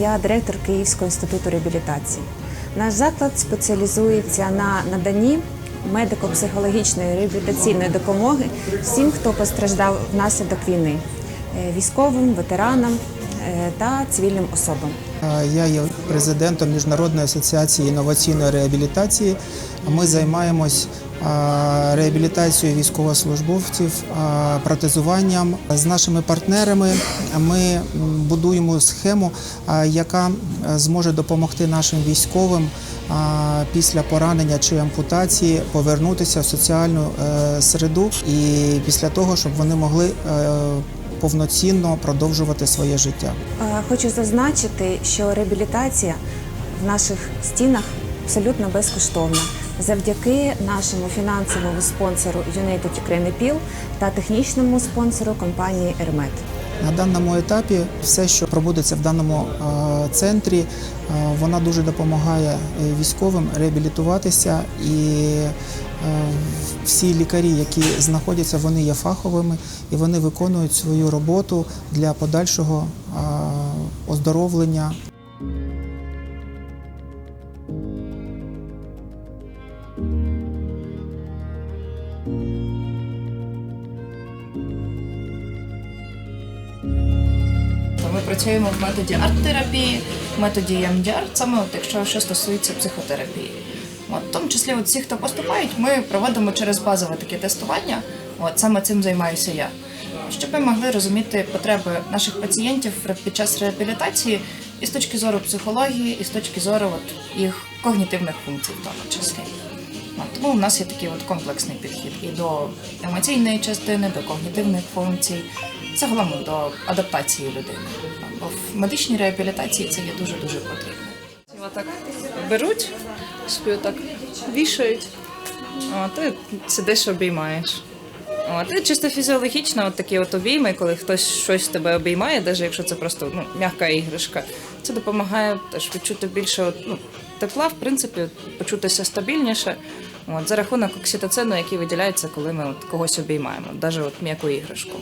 Я директор Київського інституту реабілітації. Наш заклад спеціалізується на наданні медико-психологічної реабілітаційної допомоги всім, хто постраждав внаслідок війни е, військовим, ветеранам е, та цивільним особам. Я є президентом Міжнародної асоціації інноваційної реабілітації. Ми займаємось реабілітацією військовослужбовців, протезуванням. З нашими партнерами ми будуємо схему, яка зможе допомогти нашим військовим після поранення чи ампутації повернутися в соціальну е, середу і після того, щоб вони могли е, повноцінно продовжувати своє життя. Хочу зазначити, що реабілітація в наших стінах абсолютно безкоштовна завдяки нашому фінансовому спонсору United Ukraine Appeal та технічному спонсору компанії Ермет. На даному етапі все, що проводиться в даному е, центрі, е, вона дуже допомагає е, військовим реабілітуватися, і всі лікарі, які знаходяться, вони є фаховими і вони виконують свою роботу для подальшого оздоровлення працюємо в методі арт-терапії, в методі EMDR, саме от, якщо що стосується психотерапії. От, в тому числі от всі, хто поступають, ми проводимо через базове таке тестування. От саме цим займаюся я. Щоб ми могли розуміти потреби наших пацієнтів під час реабілітації і з точки зору психології, і з точки зору от, їх когнітивних функцій, в тому числі. От, тому у нас є такий от комплексний підхід і до емоційної частини, до когнітивних функцій, загалом до адаптації людини. Бо в медичній реабілітації це є дуже дуже потрібно. Його так беруть, собі так вішають, а ти сидиш обіймаєш. От, і чисто фізіологічно, от такі от обійми, коли хтось щось тебе обіймає, навіть якщо це просто ну, м'яка іграшка, це допомагає теж відчути більше от, ну, тепла, в принципі, от, почутися стабільніше. От, за рахунок окситоцину, який виділяється, коли ми от, когось обіймаємо, навіть от м'яку іграшку.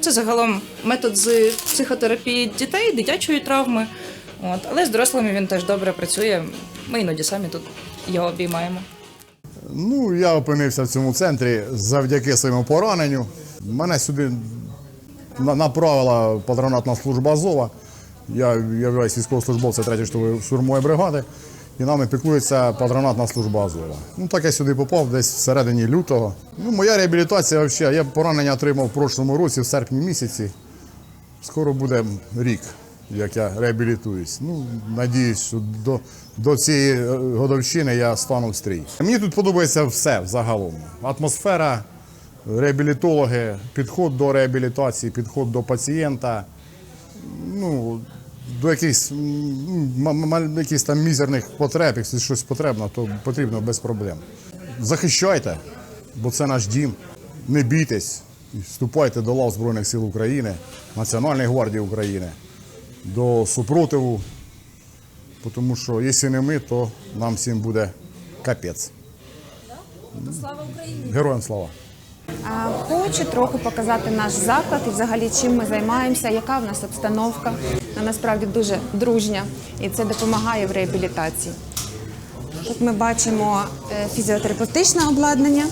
Це загалом метод з психотерапії дітей, дитячої травми. От. Але з дорослими він теж добре працює. Ми іноді самі тут його обіймаємо. Ну, я опинився в цьому центрі завдяки своєму пораненню. Мене сюди направила патронатна служба Азова. Я являюсь військовослужбовцем 3-ї штурмової штурмової бригади, і нами піклується патронатна служба Азова. Ну, так я сюди попав десь всередині лютого. Ну, моя реабілітація взагалі, я поранення отримав в прошлому році, в серпні місяці. Скоро буде рік, як я реабілітуюсь. Ну, надіюсь, що до, до цієї е, годовщини я стану в стрій. Мені тут подобається все взагалом. Атмосфера, реабілітологи, підход до реабілітації, підход до пацієнта. Ну, до якихось, якихось там мізерних потреб, якщо щось потрібно, то потрібно без проблем. Захищайте, бо це наш дім. Не бійтесь, вступайте до лав Збройних сил України, Національної гвардії України, до супротиву. Тому що якщо не ми, то нам всім буде капець. Слава Україні! Героям слава! Хочу трохи показати наш заклад і взагалі чим ми займаємося, яка в нас обстановка. Насправді дуже дружня і це допомагає в реабілітації. Тут ми бачимо е, фізіотерапевтичне обладнання.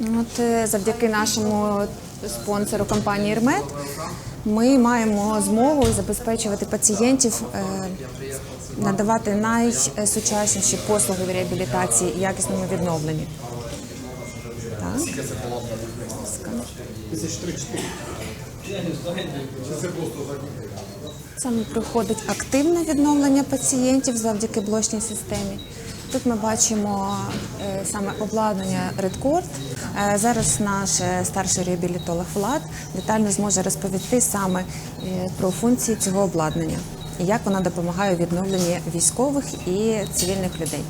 От, е, завдяки нашому спонсору компанії Ермет ми маємо змогу забезпечувати пацієнтів, е, надавати найсучасніші послуги в реабілітації і якісному відновленні. Так. Саме проходить активне відновлення пацієнтів завдяки блочній системі. Тут ми бачимо е, саме обладнання Redcord. Е, Зараз наш е, старший реабілітолог Влад детально зможе розповісти саме про функції цього обладнання і як вона допомагає у відновленні військових і цивільних людей.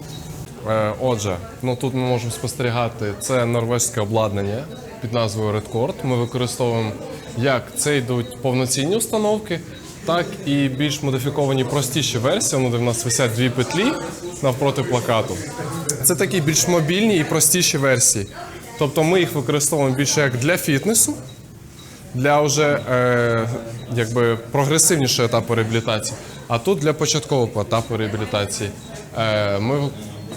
Е, Отже, ну тут ми можемо спостерігати це норвезьке обладнання під назвою Redcord. Ми використовуємо як це йдуть повноцінні установки, так і більш модифіковані простіші версії, ну, де в нас висять дві петлі навпроти плакату. Це такі більш мобільні і простіші версії. Тобто ми їх використовуємо більше як для фітнесу, для вже е, якби прогресивнішого етапу реабілітації. А тут для початкового етапу реабілітації. Е, ми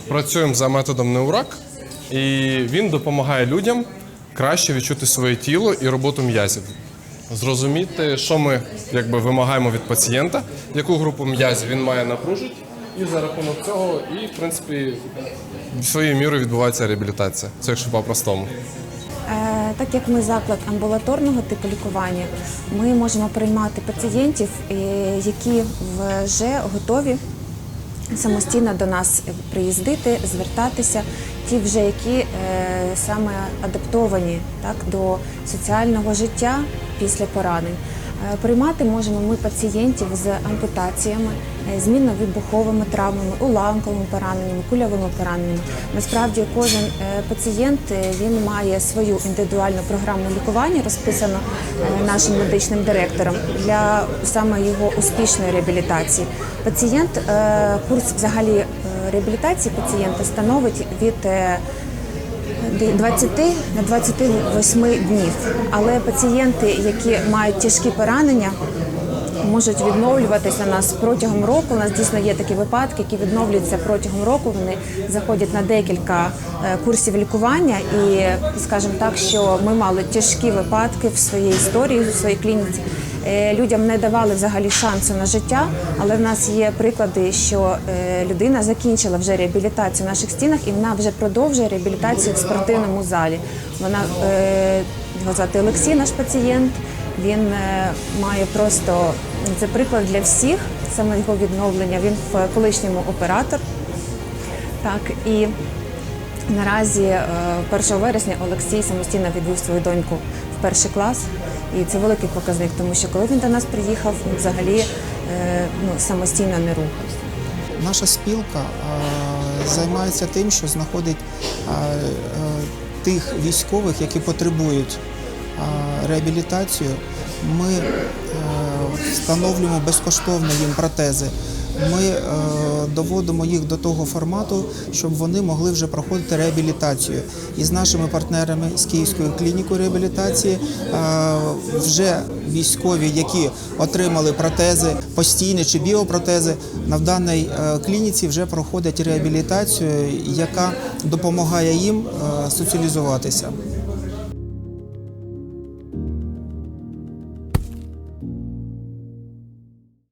працюємо за методом неурак, і він допомагає людям краще відчути своє тіло і роботу м'язів. Зрозуміти, що ми якби вимагаємо від пацієнта, яку групу м'язів він має напружити, і за рахунок цього, і в принципі своєю мірою відбувається реабілітація. Це якщо по-простому. Е, Так як ми заклад амбулаторного типу лікування, ми можемо приймати пацієнтів, е, які вже готові самостійно до нас приїздити, звертатися, ті вже які е, саме адаптовані так, до соціального життя після поранень. Е, Приймати можемо ми пацієнтів з ампутаціями, е, змінно-вибуховими травмами, уламковими пораненнями, кульовими пораненнями. Насправді кожен е, пацієнт він має свою індивідуальну програму лікування, розписану нашим медичним директором для саме його успішної реабілітації. Пацієнт курс взагалі реабілітації пацієнта становить від 20 на 28 днів. Але пацієнти, які мають тяжкі поранення, можуть відновлюватися нас протягом року. У нас дійсно є такі випадки, які відновлюються протягом року. Вони заходять на декілька е, курсів лікування, і скажімо так, що ми мали тяжкі випадки в своїй історії, в своїй клініці. Е, Людям не давали взагалі шансу на життя, але в нас є приклади, що е, людина закінчила вже реабілітацію в наших стінах, і вона вже продовжує реабілітацію в спортивному залі. Вона е, його звати Олексій, наш пацієнт. Він має просто це приклад для всіх, саме його відновлення. Він в колишньому оператор. Так і наразі е, 1 вересня Олексій самостійно відвів свою доньку в перший клас. І це великий показник, тому що коли він до нас приїхав, він взагалі е, ну, самостійно не рухався. Наша спілка а, займається тим, що знаходить е, тих військових, які потребують а, реабілітацію. Ми е, встановлюємо безкоштовно їм протези. Ми е, доводимо їх до того формату, щоб вони могли вже проходити реабілітацію. І з нашими партнерами з Київською клінікою реабілітації е, вже військові, які отримали протези, постійні чи біопротези, на даній е, клініці вже проходять реабілітацію, яка допомагає їм е, соціалізуватися.